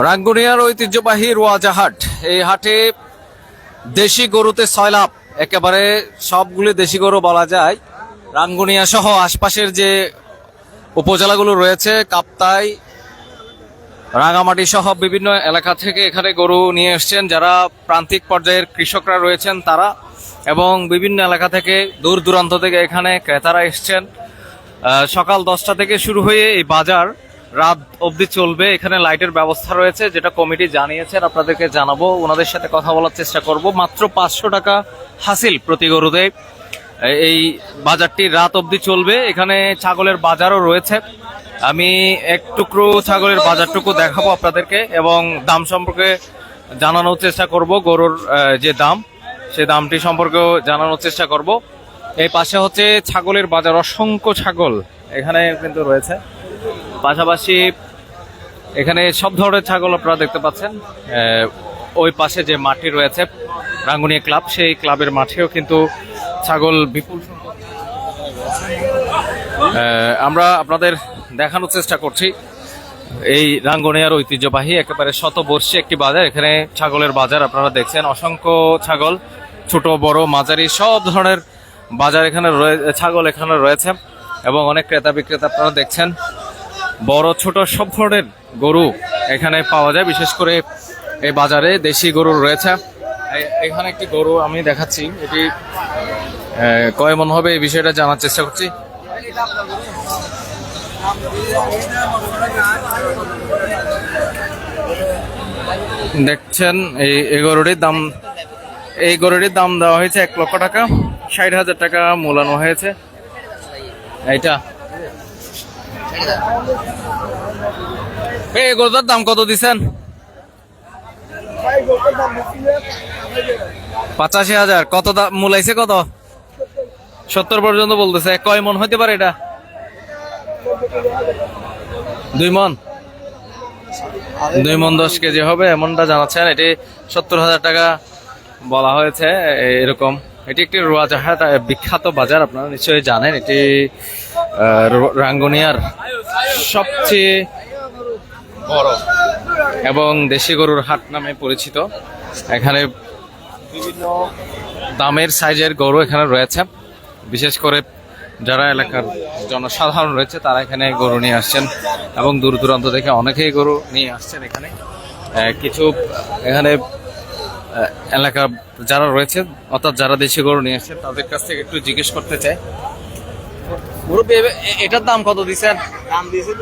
রাঙ্গুনিয়ার ঐতিহ্যবাহী রোয়াজা হাট এই হাটে দেশি গরুতে ছয় লাভ একেবারে সবগুলি দেশি গরু বলা যায়। রাঙ্গুনিয়া সহ আশপাশের যে উপজেলাগুলো রয়েছে, কাপ্তাই, রাঙামাটি সহ বিভিন্ন এলাকা থেকে এখানে গরু নিয়ে এসছেন যারা প্রান্তিক পর্যায়ের কৃষকরা রয়েছেন তারা এবং বিভিন্ন এলাকা থেকে দূর দূরান্ত থেকে এখানে ক্রেতারা এসছেন। সকাল দশটা থেকে শুরু হয়ে এই বাজার রাত অবধি চলবে। এখানে লাইটের ব্যবস্থা রয়েছে, যেটা কমিটি জানিয়েছেন আপনাদেরকে জানাব। ওনাদের সাথে কথা বলার চেষ্টা করব। মাত্র পাঁচশো টাকা হাসিল প্রতি গরুতে। এই বাজারটি রাত অবধি চলবে। এখানে ছাগলের বাজারও রয়েছে। আমি এক টুকরো ছাগলের বাজারটুকু দেখাবো আপনাদেরকে, এবং দাম সম্পর্কে জানানোর চেষ্টা করব। গরুর যে দাম, সে দামটি সম্পর্কেও জানানোর চেষ্টা করব। এই পাশে হচ্ছে ছাগলের বাজার, অসংখ্য ছাগল এখানে কিন্তু রয়েছে। পাশাপাশি এখানে সব ধরনের ছাগল আপনারা দেখতে পাচ্ছেন। ওই পাশে যে মাঠটি রয়েছে, রাঙ্গুনিয়া ক্লাব, সেই ক্লাবের মাঠেও কিন্তু ছাগল বিপুল আমরা আপনাদের দেখানোর চেষ্টা করছি। এই রাঙ্গুনিয়ার ঐতিহ্যবাহী, একেবারে শতবর্ষী একটি বাজার। এখানে ছাগলের বাজার আপনারা দেখছেন। অসংখ্য ছাগল, ছোট, বড়, মাঝারি, সব ধরনের বাজার এখানে ছাগল এখানে রয়েছে। এবং অনেক ক্রেতা বিক্রেতা আপনারা দেখছেন। বড় ছোট সব ধরনের গরু এখানে পাওয়া যায়। বিশেষ করে এই বাজারে দেশি গরু রয়েছে। এখানে একটি গরু আমি দেখাচ্ছি। এটি কয় মন হবে এই বিষয়টা জানার চেষ্টা করছি। দেখছেন, এই এই গরুটির দাম এই গরুটির দাম দেওয়া হয়েছে এক লক্ষ টাকা। ষাট হাজার টাকা মূলানো হয়েছে। এইটা এই গরুটার দাম কত দিছেন? পঁচাশি হাজার। কত দাম মূলাইছে কত? সত্তর পর্যন্ত বলতেছে। কয় মন হইতে পারে এটা? দুই মন? দুই মন দশ কেজি হবে, এমনটা জানাচ্ছেন। এটি সত্তর হাজার টাকা বলা হয়েছে এরকম। এটি একটি রোয়াজাহাট বিখ্যাত বাজার, আপনারা নিশ্চয়ই জানেন। এটি রাঙ্গুনিয়ার সবচেয়ে বড় এবং দেশি গরুর হাট নামে পরিচিত। এখানে বিভিন্ন দামের সাইজের গরু এখানে রয়েছে। বিশেষ করে যারা এলাকার জনসাধারণ রয়েছে, তারা এখানে গরু নিয়ে আসছেন এবং দূর দূরান্ত থেকে অনেকেই গরু নিয়ে আসছেন এখানে। কিছু এখানে এলাকা যারা রয়েছে, অর্থাৎ যারা দেশি গরু নিয়ে আসছেন, তাদের কাছ থেকে একটু জিজ্ঞেস করতে চাই। মুরব্বী, এটার দাম কত দিচ্ছেন দাম দিয়েছে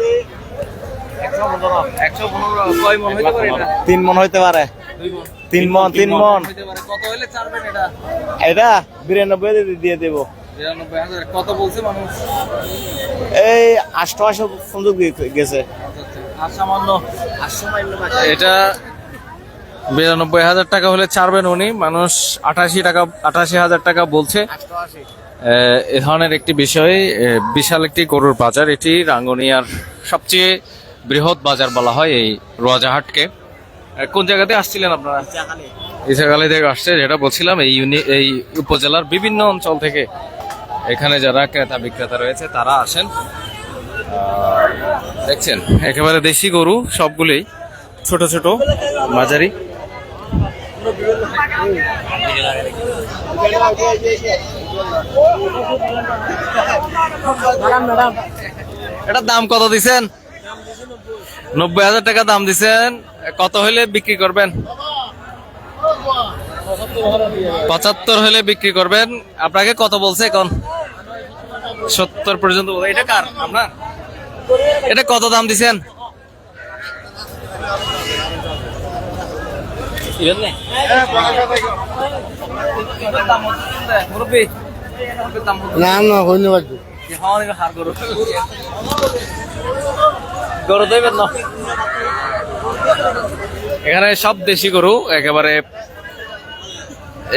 মন তিন মন হইতে পারে। দুই মন। তিন মন তিন মন হইতে পারে। কত হইলে ছাড়বেন এটা? এটা বিরানব্বই দিয়ে দেব। বিরানব্বই হাজার। কত বলছে মানুষ? এই আটশো আটশো সুযোগ গেছে। এটা বিরানব্বই হাজার টাকা হলে ছাড়বেন উনি। মানুষ আঠাশি টাকা আঠাশি হাজার টাকা বলছে। এ ধরনের একটি বিষয় বিশাল একটি গরুর বাজার। এটি রাঙ্গনিয়ার সবচেয়ে বৃহৎ বাজার বলা হয় এই রোয়াজাহাটকে। কোন জায়গাতে আসছিলেন আপনারা? ইসাগালি থেকে আসছে যেটা বলছিলাম এই ইউনি এই উপজেলার বিভিন্ন অঞ্চল থেকে এখানে যারা ক্রেতা বিক্রেতা রয়েছে তারা আসেন। দেখছেন একেবারে দেশি গরু সবগুলোই ছোট ছোট মাঝারি। এটার দাম কত দিছেন? নব্বই হাজার টাকা দাম দিছেন। কত হইলে বিক্রি করবেন? পঁচাত্তর হলে বিক্রি করবেন। আপনাকে কত বলছে এখন? সত্তর পর্যন্ত এটা কার? আপনার? এটা কত দাম দিছেন? মুরব্বী না না ধন্যবাদ গরু। দইবেন না? এখানে সব দেশি গরু একেবারে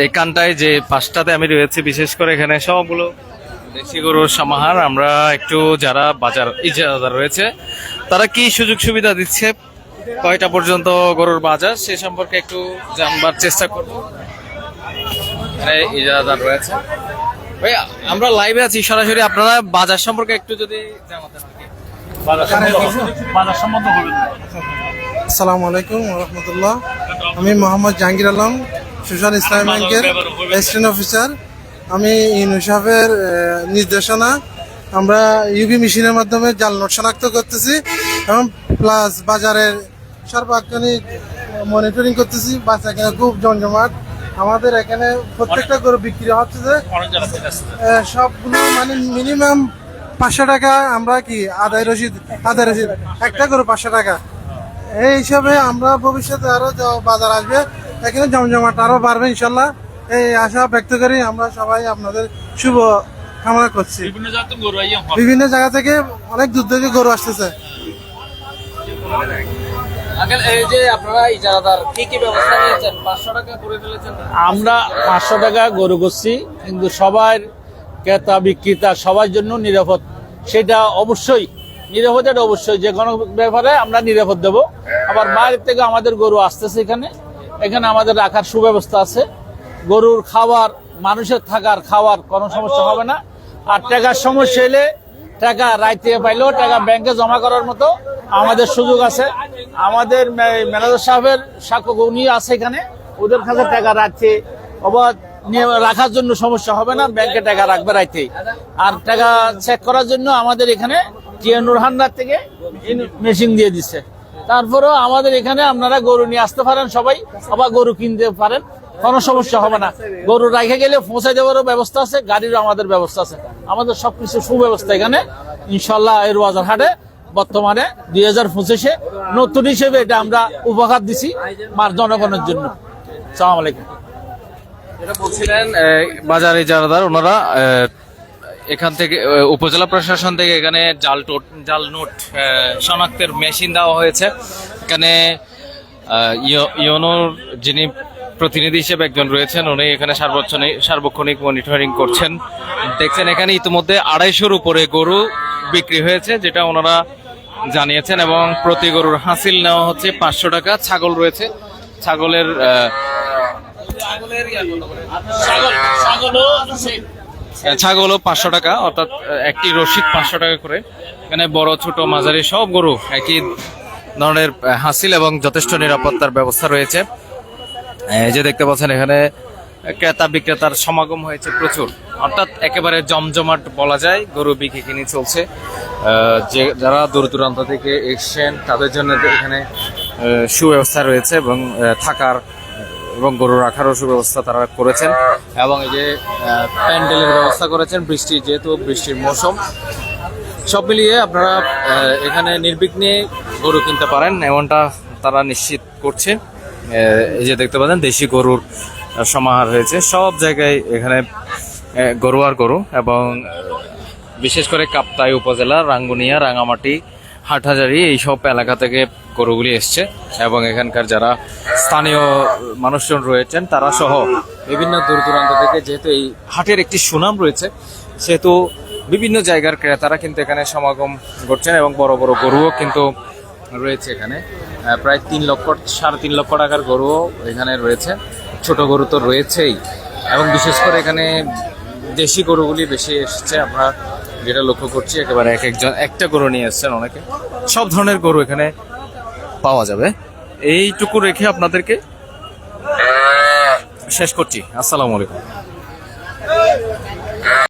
এই কানটায় যে পাঁচটাতে আমি রয়েছি বিশেষ করে এখানে সবগুলো দেশি গরুর সমাহার। আমরা একটু যারা বাজার ইজারাদার রয়েছে তারা কি সুযোগ সুবিধা দিচ্ছে কয়টা পর্যন্ত গরুর বাজার সে সম্পর্কে একটু জানবার চেষ্টা করব। এখানে ইজারাদার রয়েছে ভাই আমরা লাইভে আছি সরাসরি আপনারা বাজার সম্পর্কে একটু যদি জানাতেন আর বাজার সম্বন্ধে- বাজার আসসালামু আলাইকুম রহমতুল্লাহ। আমি মোহাম্মদ জাহাঙ্গীর আলম সোশ্যাল ইসলামী ব্যাংকের অ্যাসিস্ট্যান্ট অফিসার আমি ইনুসাফের নির্দেশনা। আমরা ইউবি মেশিনের মাধ্যমে জাল নোট শনাক্ত করতেছি এবং প্লাস বাজারের সর্বাক্ষণিক মনিটরিং করতেছি। বাচ্চা খুব জমজমাট আমাদের এখানে প্রত্যেকটা গরু বিক্রি হচ্ছে যে সবগুলো মানে মিনিমাম পাঁচশো টাকা আমরা কি আদায় রসিদ আদায় রসিদ একটা গরু পাঁচশো টাকা। এই হিসাবে আমরা ভবিষ্যতে আরও বাজার আসবে এখানে জমজমাট আরও বাড়বে ইনশাল্লাহ। এই আশা ব্যক্ত করি আমরা সবাই আপনাদের শুভ কামনা করছি। বিভিন্ন জায়গা থেকে অনেক দূর থেকে গরু আসতেছে। আমরা পাঁচশো টাকা গরু করছি কিন্তু সবার ক্রেতা, বিক্রেতা সবার জন্য নিরাপদ। সেটা অবশ্যই নিরাপদের অবশ্যই। যে কোনো ব্যাপারে আমরা নিরাপদ দেবো। আবার বাইরের থেকে আমাদের গরু আসতেছে এখানে। এখানে আমাদের রাখার সুব্যবস্থা আছে। গরুর খাবার, মানুষের থাকার খাওয়ার কোনো সমস্যা হবে না। আর টাকার সমস্যা এলে টাকা রাইতে পাইলেও টাকা ব্যাংকে জমা করার মতো আমাদের সুযোগ আছে। আমাদের ম্যানেজার সাহেবের সাক্ষ্য উনি আছে এখানে। ওদের কাছে টাকা রাখছে। অবাধ রাখার জন্য সমস্যা হবে না, ব্যাংকে টাকা রাখবে রাইতে আর টাকা চেক করার জন্য আমাদের এখানে টিএনুর হান্ডার থেকে মেশিন দিয়ে দিচ্ছে তারপরেও আমাদের এখানে আপনারা গরু নিয়ে আসতে পারেন সবাই, আবার গরু কিনতে পারেন, কোনো সমস্যা হবে না। গরু রাখে গেলে পৌঁছাই দেওয়ারও ব্যবস্থা আছে, গাড়িরও আমাদের ব্যবস্থা আছে। আমাদের সবকিছু সুব্যবস্থা এখানে। ইনশাল্লাহ এর বাজার হাটে বর্তমানে দুই হাজার পঁচিশে নতুন হিসেবে এটা আমরা উপহার দিছি মার জনগণের জন্য। সালাম আলাইকুম। যেটা বলছিলেন বাজার ইজারাদার ওনারা এখান থেকে উপজেলা প্রশাসন থেকে এখানে জাল টোট জাল নোট শনাক্তের মেশিন দেওয়া হয়েছে। এখানে ইয়- ইয়োনোর যিনি প্রতিনিধি হিসেবে একজন রয়েছেন, উনি এখানে সার্বক্ষণিক সার্বক্ষণিক মনিটরিং করছেন। দেখছেন এখানে ইতিমধ্যে আড়াইশোর উপরে গরু বিক্রি হয়েছে, যেটা ওনারা জানিয়েছেন এবং প্রতি গরুর হাসিল নেওয়া হচ্ছে পাঁচশো টাকা। ছাগল রয়েছে। ছাগলের ছাগলও পাঁচশো টাকা, অর্থাৎ একটি রসিদ পাঁচশো টাকা করে। এখানে বড়, ছোট, মাঝারি সব গরু একই ধরনের হাসিল এবং যথেষ্ট নিরাপত্তার ব্যবস্থা রয়েছে। যে দেখতে পাচ্ছেন এখানে ক্রেতা বিক্রেতার সমাগম হয়েছে প্রচুর। অর্থাৎ একেবারে জমজমাট বলা যায়, গরু বিক্রি কিনে চলছে। যে যারা দূর দূরান্ত থেকে এসছেন, তাদের জন্য এখানে সুব্যবস্থা রয়েছে এবং থাকার এবং গরু রাখারও সুব্যবস্থা তারা করেছেন। এবং এই যে প্যান্ডেলের ব্যবস্থা করেছেন, বৃষ্টি যেহেতু, বৃষ্টির মৌসুম। সব মিলিয়ে আপনারা এখানে নির্বিঘ্নে গরু কিনতে পারেন, এমনটা তারা নিশ্চিত করছে। এই যে দেখতে পাচ্ছেন, দেশি গরুর সমাহার হয়েছে। সব জায়গায় এখানে গরু আর গরু এবং বিশেষ করে কাপ্তাই উপজেলা, রাঙ্গুনিয়া, রাঙামাটি, হাটহাজারি এই সব এলাকা থেকে গরুগুলি এসছে এবং এখানকার যারা স্থানীয় মানুষজন রয়েছেন, তারা সহ বিভিন্ন দূর দূরান্ত থেকে যেহেতু এই হাটের একটি সুনাম রয়েছে, সেহেতু বিভিন্ন জায়গার ক্রেতারা কিন্তু এখানে সমাগম করছেন এবং বড় বড় গরুও কিন্তু রয়েছে এখানে। প্রায় তিন লক্ষ, সাড়ে তিন লক্ষ টাকার গরুও এখানে রয়েছে। ছোট গরু তো রয়েছেই। এবং বিশেষ করে এখানে দেশি গরুগুলি বেশি এসেছে। আমরা যেটা লক্ষ্য করছি, একেবারে এক একজন, একটা গরু নিয়ে এসছেন অনেকে। সব ধরনের গরু এখানে পাওয়া যাবে। এইটুকু রেখে আপনাদেরকে শেষ করছি। আসসালামু আলাইকুম।